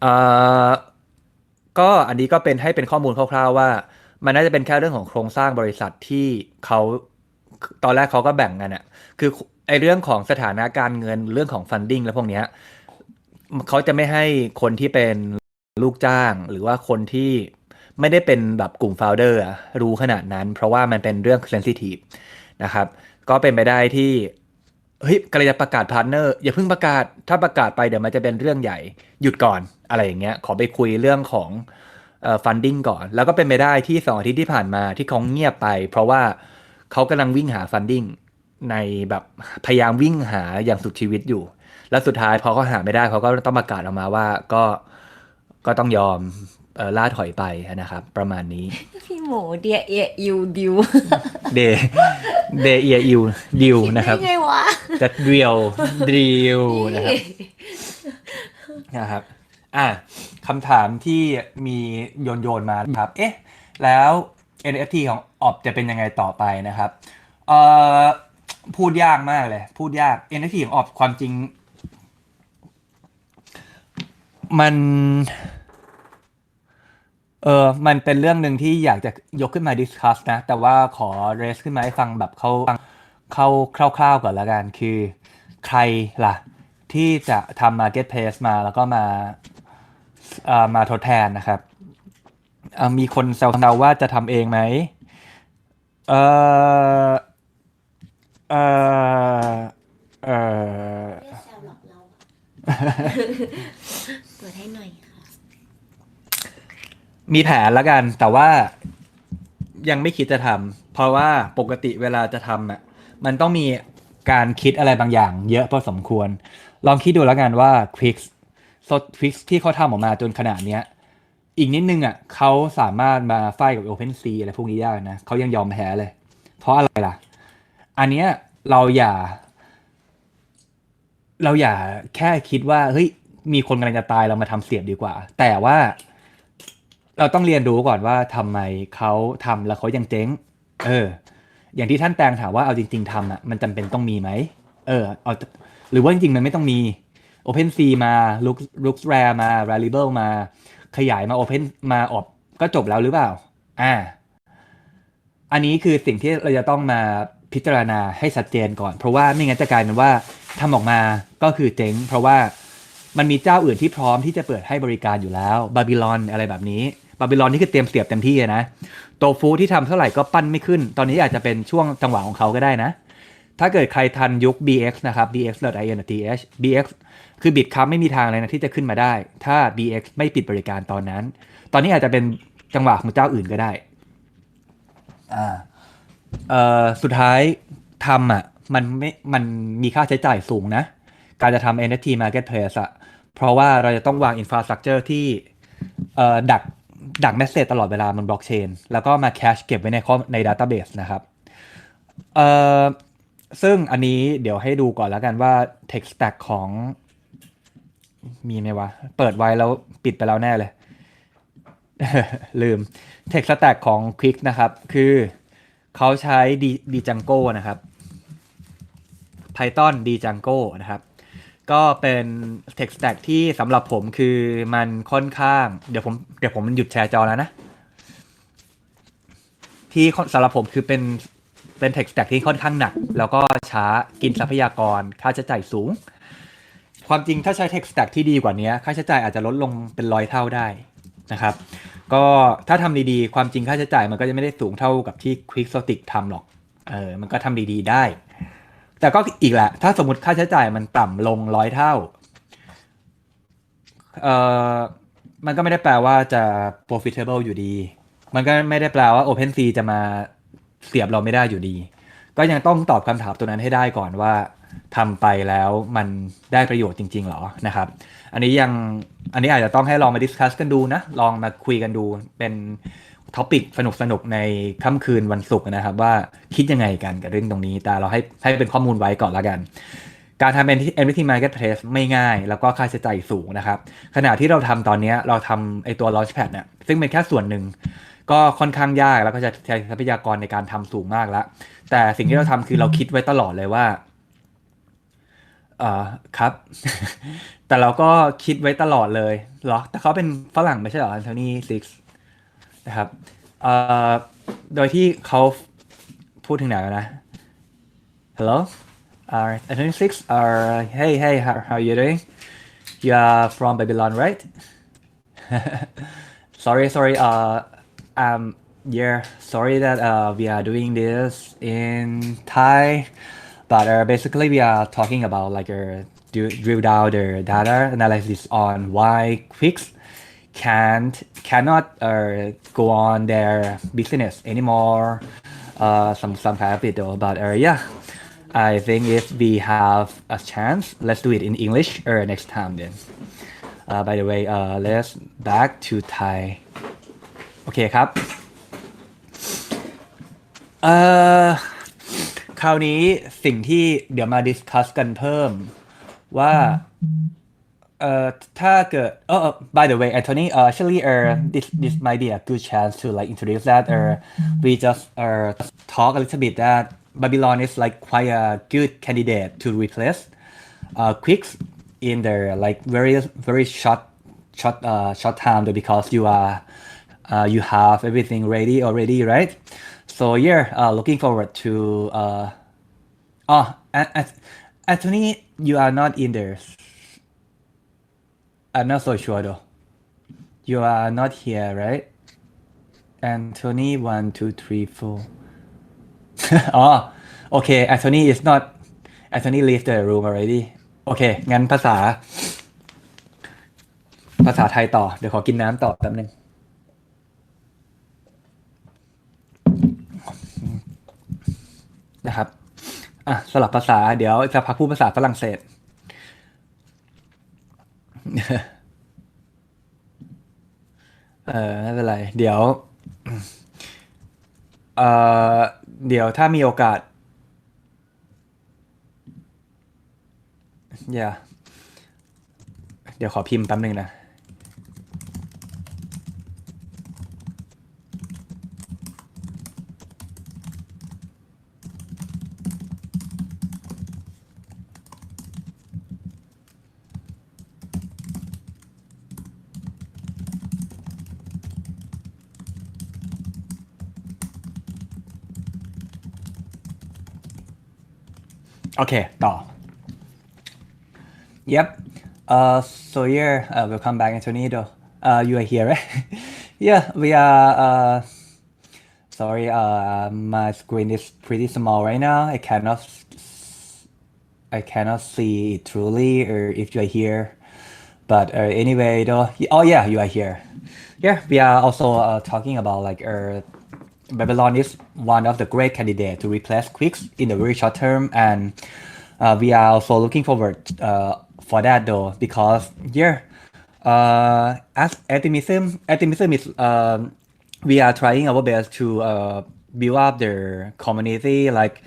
เอ่อก็อันนี้ก็เป็นให้เป็นข้อมูลคร่าว ๆ ว่า มันน่าจะเป็นแค่เรื่องของโครงสร้างบริษัทที่เขาตอนแรกเขาก็แบ่งกันอะคือไอเรื่องของสถานะการเงินเรื่องของฟันดิ้งและพวกเนี้ยเขาจะไม่ให้คนที่เป็นลูกจ้าง หรือว่าคนที่ไม่ได้เป็นแบบกลุ่มโฟลเดอร์รู้ขนาดนั้น เพราะว่ามันเป็นเรื่องเซนซิทีฟนะครับ ก็เป็นไปได้ที่ เฮ้ยกำลังจะประกาศพาร์ทเนอร์อย่าเพิ่งประกาศถ้าประกาศไปเดี๋ยวมันจะเป็นเรื่องใหญ่หยุดก่อนอะไรอย่างเงี้ย ขอไปคุยเรื่องของเอ่อฟันดิ้งก่อน แล้วก็เป็นไปได้ที่สองอาทิตย์ที่ผ่านมาที่เขาเงียบไป เพราะว่าเขากำลังวิ่งหาฟันดิ้งในแบบพยายามวิ่งหาอย่างสุดชีวิตอยู่ แล้วสุดท้ายพอเขาหาไม่ได้เขาก็ต้องประกาศออกมาว่าก็ก็ต้องยอม ล่าถอยไปนะครับ ประมาณนี้ พี่หมูเดียเอียอิวดิวเดเดเอียอิวดิวนะครับได้ไงวะจะเดียวดิวนะครับนะครับอะคำถามที่มีโยนโยนมาครับ เอ๊ะ แล้ว NFT ของออบจะเป็นยังไงต่อไปนะครับเอ่อพูดยากมากเลย พูดยาก NFT ของออบความจริง มัน เออมันเป็นเรื่องหนึ่งที่อยากจะยกขึ้นมาดิสคัสนะ แต่ว่าขอเรสขึ้นมาให้ฟังแบบเขาเข้าคร่าวๆก่อนละกัน คือใครล่ะ ที่จะทำ Marketplace มาแล้วก็มาเอ่อมาทดแทนนะครับเอ่อมีคนแซวเราว่าจะทำเองไหมเออเออเออไม่แซวหลอกเราเปิดให้หน่อยค่ะ มีแผนแล้วกัน แต่ว่ายังไม่คิดจะทำเพราะว่าปกติเวลาจะทำอะมันต้องมีการคิดอะไรบางอย่าง เยอะพอสมควร ลองคิดดูแล้วกันว่า Quix สด Quix ที่เขาทำออกมาจนขนาดเนี้ย อีกนิดนึงอะเขาสามารถมาไฟกับ OpenSea อะไรพวกนี้ได้นะเขายังยอมแพ้เลย เพราะอะไรล่ะ อันเนี้ยเราอย่า เราอย่าแค่คิดว่า เฮ้ย มีคนกำลังจะตายเรามาทำเสียบดีกว่า แต่ว่า เราต้องเรียนรู้ก่อนว่าทำไมเขาทำแล้วเขายังเจ๊ง เออ อย่างที่ท่านแตงถามว่าเอาจริง ๆทำอะมันจำเป็นต้องมีไหม เออ เอา หรือว่าจริงๆ มันไม่ต้องมี OpenSea มา Lux LuxRare มา Rarible มา ขยายมา Open มาออบก็จบแล้วหรือเปล่า อ่า อันนี้คือสิ่งที่เราจะต้องมาพิจารณาให้ชัดเจนก่อน เพราะว่าไม่งั้นจะกลายเป็นว่าทำออกมาก็คือเจ๊ง เพราะว่ามันมีเจ้าอื่นที่พร้อมที่จะเปิดให้บริการอยู่แล้วบาบิลอนอะไรแบบนี้ บาบิลอนนี่คือเตรียมเสียบเต็มที่นะโตฟูที่ทำเท่าไหร่ก็ปั้นไม่ขึ้น ตอนนี้อาจจะเป็นช่วงจังหวะของเขาก็ได้นะ ถ้าเกิดใครทันยุค BX นะครับ BX i n t h BX คือบิตคัพไม่มีทางเลยนะที่จะขึ้นมาได้ ถ้า BX ไม่ปิดบริการตอนนั้น ตอนนี้อาจจะเป็นจังหวะของเจ้าอื่นก็ได้อ่าเอ่อสุดท้ายทำอะมันไม่ มันมีค่าใช้จ่ายสูงนะ การจะทำ NFT Marketplace อะเพราะว่าเราจะต้องวาง Infrastructure ที่เอ่อดัก ดักเมสเซจตลอดเวลาบนบล็อกเชนแล้วก็มาแคชเก็บไว้ในข้อใน Database นะครับเอ่อซึ่งอันนี้เดี๋ยวให้ดูก่อนแล้วกันว่า Tech Stack ของมีไหมวะ เปิดไว้แล้วปิดไปแล้วแน่เลย ลืม Tech Stack ของ Quick นะครับ คือเขาใช้ D Django นะครับ Python Django นะครับ ก็เป็น Tech Stack ที่สำหรับผมคือมันค่อนข้าง เดี๋ยวผมเดี๋ยวผมหยุดแชร์จอแล้วนะ ที่สำหรับผมคือเป็นเป็น Tech Stack ที่ค่อนข้างหนัก แล้วก็ช้ากินทรัพยากรค่าใช้จ่ายสูง ความจริงถ้าใช้ Tech Stack ที่ดีกว่านี้ค่าใช้จ่ายอาจจะลดลงเป็นร้อยเท่าได้นะครับ ก็ถ้าทำดีๆ ความจริงค่าใช้จ่ายมันก็จะไม่ได้สูงเท่ากับที่ Quixotic ทำหรอกเออมันก็ทำดีๆได้ แต่ก็อีกแหละ ถ้าสมมติค่าใช้จ่ายมันต่ำลงร้อยเท่า เอ่อ มันก็ไม่ได้แปลว่าจะ profitable อยู่ดี มันก็ไม่ได้แปลว่า OpenSea จะมาเสียบเราไม่ได้อยู่ดี ก็ยังต้องตอบคำถามตัวนั้นให้ได้ก่อนว่าทำไปแล้วมันได้ประโยชน์จริง ๆ หรอนะครับ อันนี้ยังอันนี้อาจจะต้องให้ลองมาดิสคัสกันดูนะ ลองมาคุยกันดูเป็น ท็อปิกสนุกๆในค่ำคืนวันศุกร์นะครับว่าคิดยังไงกันกับเรื่องตรงนี้ แต่เราให้ให้เป็นข้อมูลไว้ก่อนละกัน การทำเป็น NFT Marketplace ไม่ง่าย แล้วก็ค่าใช้จ่ายสูงนะครับ ขณะที่เราทำตอนนี้เราทำไอตัว Launchpad เนี่ยซึ่งเป็นแค่ส่วนหนึ่ง ก็ค่อนข้างยากแล้วก็จะใช้ทรัพยากรในการทำสูงมากแล้ว แต่สิ่งที่เราทำคือเราคิดไว้ตลอดเลยว่าเออครับ แต่เราก็คิดไว้ตลอดเลยเหรอ แต่เขาเป็นฝรั่งไม่ใช่เหรอแอนโทนีซิก นะครับเอ่อโดยที่เขาพูดถึงไหนแล้วนะ Hello uh Anthony Six uh hey hey how, how are you doing you are from Babylon right sorry sorry uh um yeah sorry that uh we are doing this in Thai but uh, basically we are talking about like uh, do, drill down the data analysis on why Quicks can't cannot uh, go on their business anymore uh, some some kind of it though but uh, yeah I think if we have a chance let's do it in English uh, next time then uh, by the way uh, let's back to Thai โอเคครับ เอ่อ คราวนี้สิ่งที่เดี๋ยวมาดิสคัสกันเพิ่ม ว่า เ uh, tag, oh, oh, by the way, Anthony, uh, actually, uh, mm-hmm. this this might be a good chance to like introduce that, or mm-hmm. we just uh talk a little bit that Babylon is like quite a good candidate to replace, uh, Quicks in their like very very short short uh short time because you are, uh, you have everything ready already, right? So yeah, uh, looking forward to uh, oh, Anthony, you are not in there, I'm not so sure though you are not here right Anthony one two three four อ๋อโอเค Anthony is not Anthony leave the room already โอเค งั้นภาษา ภาษาไทยต่อ เดี๋ยวขอกินน้ำต่อแป๊บนึง นะครับ อะ สลับภาษา เดี๋ยวจะพักพูดภาษาฝรั่งเศส เออไม่เป็นไร เดี๋ยว เออเดี๋ยวถ้ามีโอกาส อย่า เดี๋ยวขอพิมพ์แป๊บนึงนะ โอเค ต่อ Yep. Uh, so yeah, uh, welcome back, Antonio. Uh, you are here, right? yeah, we are. Uh, sorry, uh, my screen is pretty small right now. I cannot, s- I cannot see it truly, or if you are here. But uh, anyway, though, oh yeah, you are here. Yeah, we are also uh, talking about like uh, Babylon is one of the great candidates to replace Quicks in the very short term, and uh, we are also looking forward uh, for that though because yeah, uh, as optimism, optimism is um, we are trying our best to uh, build up the community, like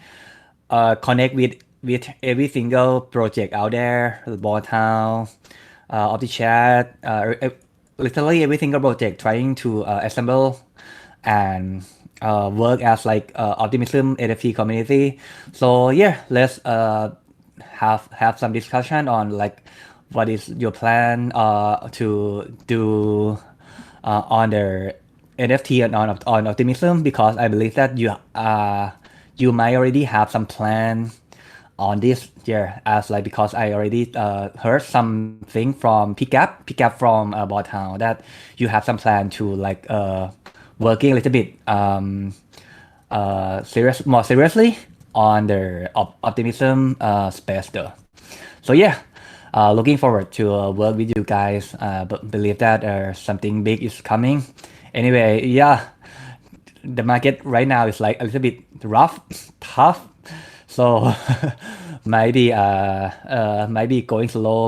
uh, connect with with every single project out there, the ball town, uh, of the chat, uh, literally every single project trying to uh, assemble and uh, work as like uh, optimism NFT community. So yeah, let's uh, have have some discussion on like what is your plan uh, to do uh, on the NFT and on on optimism because I believe that you uh you might already have some plan on this year as like because I already uh, heard something from Pickup Pickup from uh, Town that you have some plan to like uh working a little bit um uh serious more seriously on the op- optimism uh space though so yeah uh looking forward to uh, work with you guys uh but believe that uh something big is coming. Anyway yeah the market right now is like a little bit rough tough so maybe uh uh might be going slow